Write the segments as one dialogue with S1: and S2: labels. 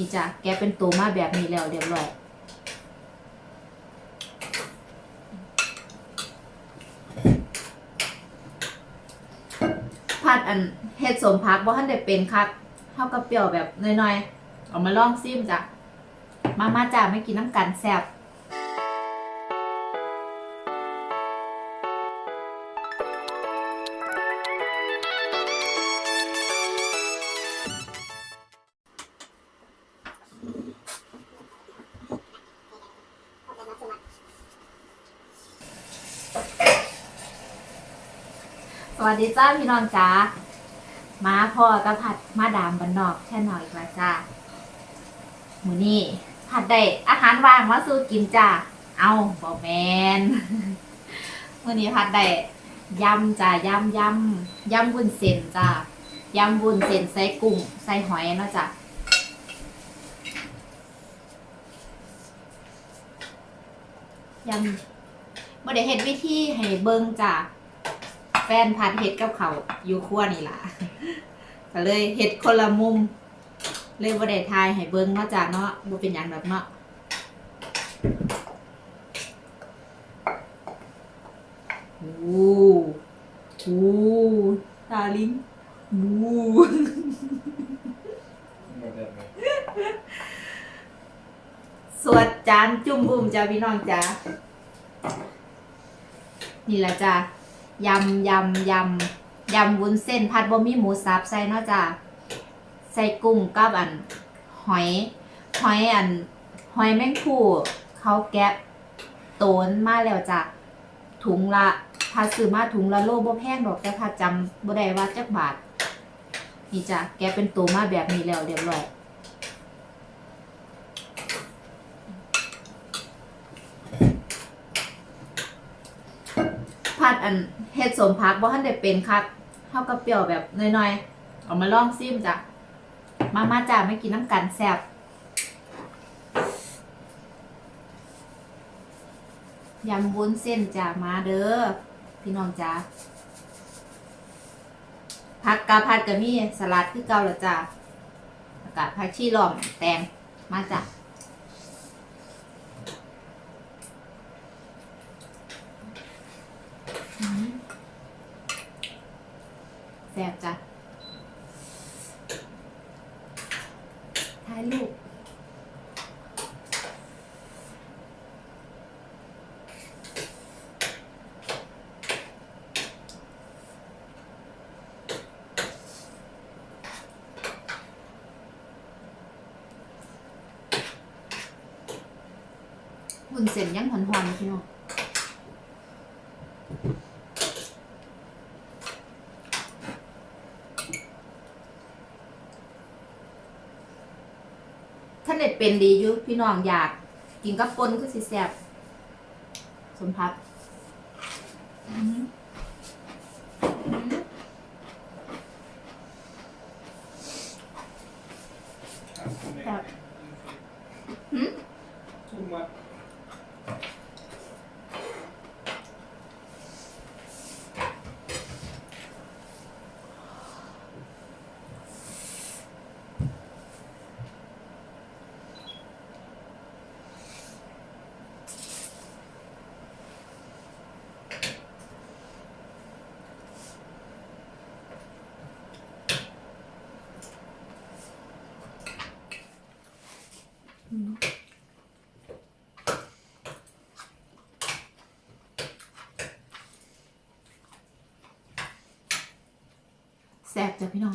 S1: นี่จ้ะแกเป็นตัวมาแบบนี้แล้วเรียบร้อยผัดอันเห็ดสมพักบ่ทันได้เป็นคักเท่ากับเปรี้ยวแบบน้อยๆ เอามาลองซิมจ้ะ มามาจ้ะไม่กินน้ำกันแซ่บ วัสดีจ้าพี่น้องจ้ามาพ่อกระผัดมาดามบันนอกแค่หน่อยกว่าจ้าหมูนี่ผัดได้อาหารว่างมาสู้กินจ้าเอาบอแมนมื่อนี้ผัดได้ยำจ้ายำยำยำวุ้นเส้นจ้ายำวุ้นเส้นใส่กุ้งใส่หอยเนาะจ้ายำบ่ได้เห็นวิธีให้เบิ่งจ้า ฟนพัดเห็ดกับเขาวอยู่ครัวนี่ล่ะก็เลยเห็ดคนละมุม เลยบ่ได้ทายให้เบิ่งเนาะจ้ะเนาะบ่เป็นหยังแบบเนาะโอ้โหตาลิงโอ้สวดจานจุ่มบุ่มจ้าพี่น้องจ้านี่แหละจ้า ยำยำยำยำวุ้นเส้นผัดบะหมี่หมูสับใส่เนาะจ้าใส่กุ้งกับอัน หอย หอยอัน หอยแมงผู้เขาแกะโตนมาแล้วจ้ะถุงละพาซื้อมาถุงละโลบ่แพงดอกแต่พาจำบ่ได้ว่าจักบาทนี่จ้ะแกเป็นตัวมาแบบนี้แล้วเรียบร้อย ผั ดอันเฮ็ดสมพักบ่ทันได้เป็นคักเท่ากับเปรี้ยวแบบน้อยๆเอามาลองซิมจ้ะมามาจ้าไม่กินน้ำกันแซ่บยำวุ้นเส้นจ้ามาเด้อพี่น้องจ้าผักกาผัดกะมีสลัดคือเก่าและจ้าอากาศผักชีล้อมแตงมาจ้ะ อืมแซ่บจ้ะถ่ายรูปหุ่นเส้นยังหอนๆพี่น้อง ท่านเด็ดเป็นดีอยู่พี่น้องอยาก กินกับปนก็สิแซ่บสมพักอืมอืมครับหืม
S2: Too much.
S1: แซ่บจ้ะพี่น้อง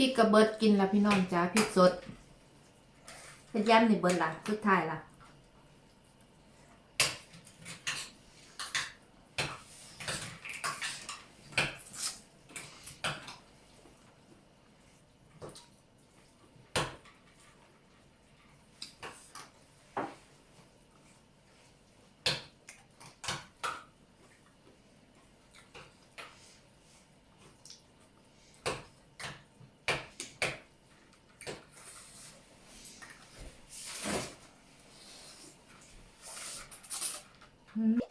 S1: ริกกระเบิดกินละพี่น้องจ้าพริกสดพยายามนี่เบิดละสุดท้ายละ อืม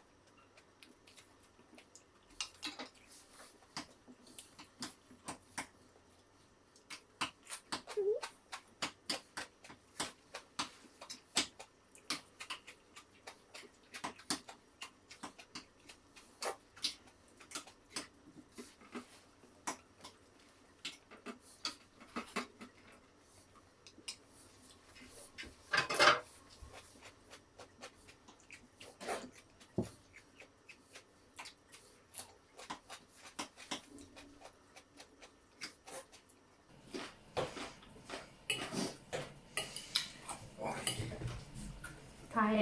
S1: ไทย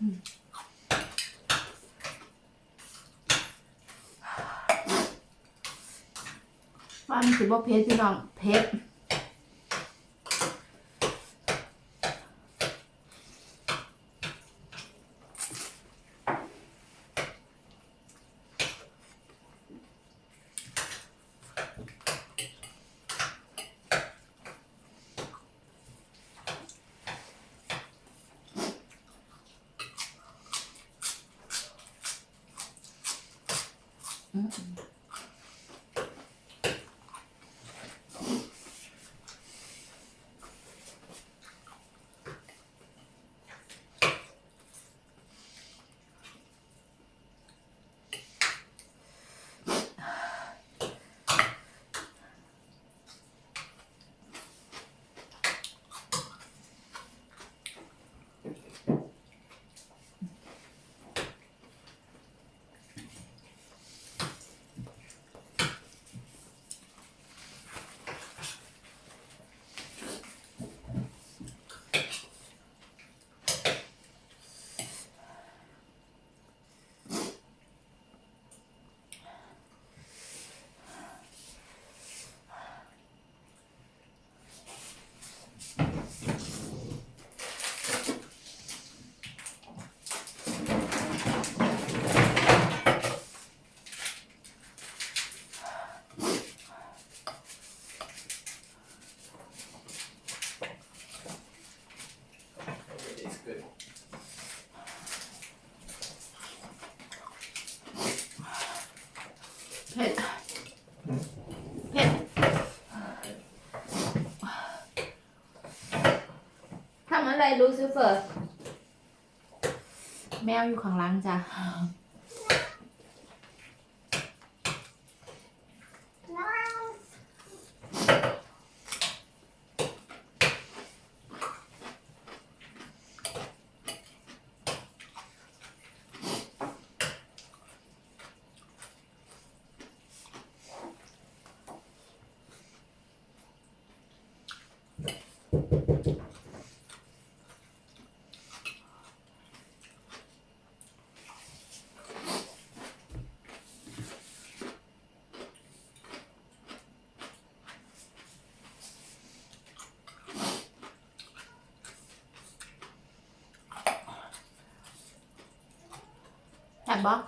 S1: อืมว่ามันถื อ อะไรลูซิเฟอร์ แมวอยู่ข้างล่างจ้ะ แอบบอก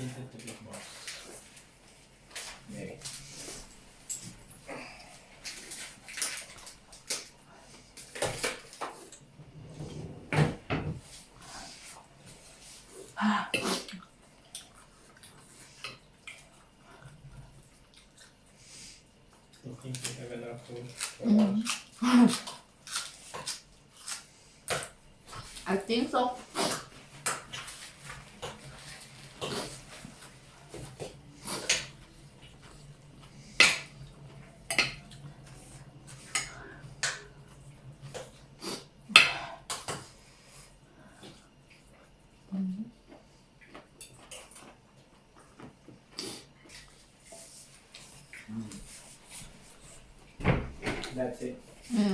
S2: Inte till big box. Nej. จริ That's it.
S1: อื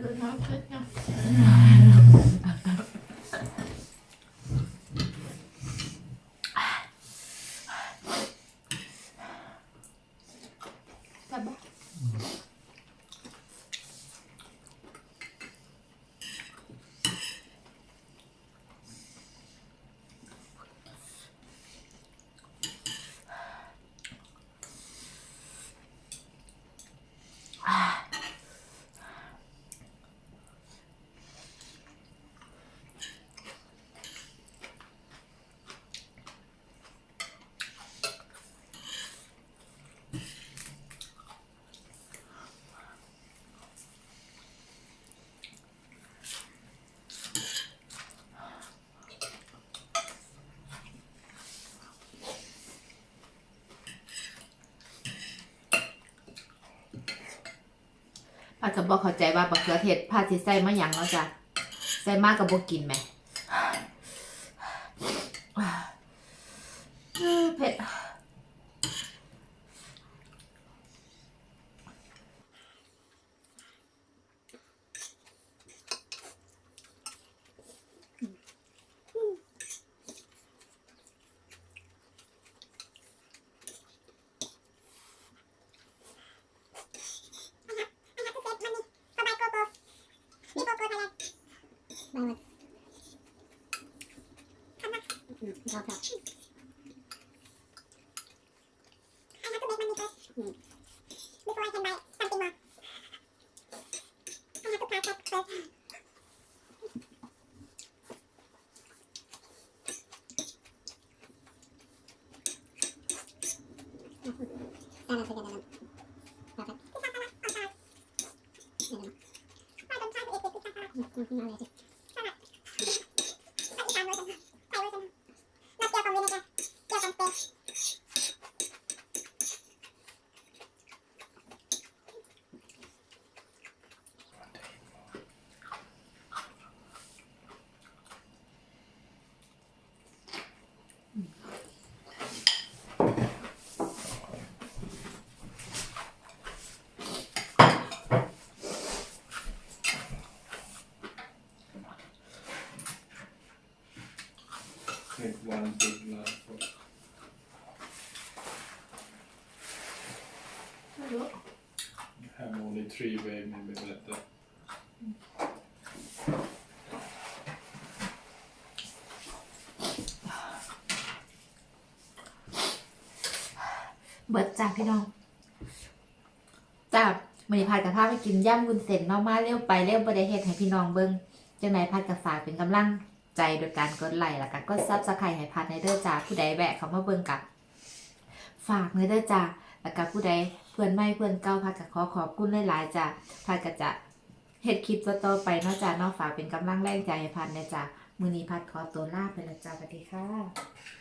S1: другая กับบอกเข้าใจว่าบักเขือเทศพาดที่ใส่มาหยังเราจ้ะใส่มากกับบ่กินไหม 맞아. 아, 나도
S2: 맥만 믿어. 응. Take one big glass of have only three way maybe better.
S1: เบิดจ้าพี่น้องจ้ามื้อนี้พาดกับพาพไปกินย่ำวุ้นเส้นเนาะมาเร็วไปเร็วบ่ได้เฮ็ดให้พี่น้องเบิ่งจังไดพัดกับฝากเป็นกำลัง ใจโดยการกดไลค์แล้วก็กด Subscribe ให้พัดในเด้อจ้าผู้ใดแวะเข้ามาเบิ่งกับฝากในเด้อจ้าแล้วก็ผู้ใดเพื่อนใหม่เพื่อนเก่าพัดก็ขอขอบคุณหลายๆจ้าพัดก็จะเฮ็ดคลิปต่อๆไปเนาะจ้าเนาะฝากเป็นกำลังแรงใจให้พัดนะจ้ามื้อนี้พัดขอตัวลาไปแล้วจ้าสวัสดีค่ะ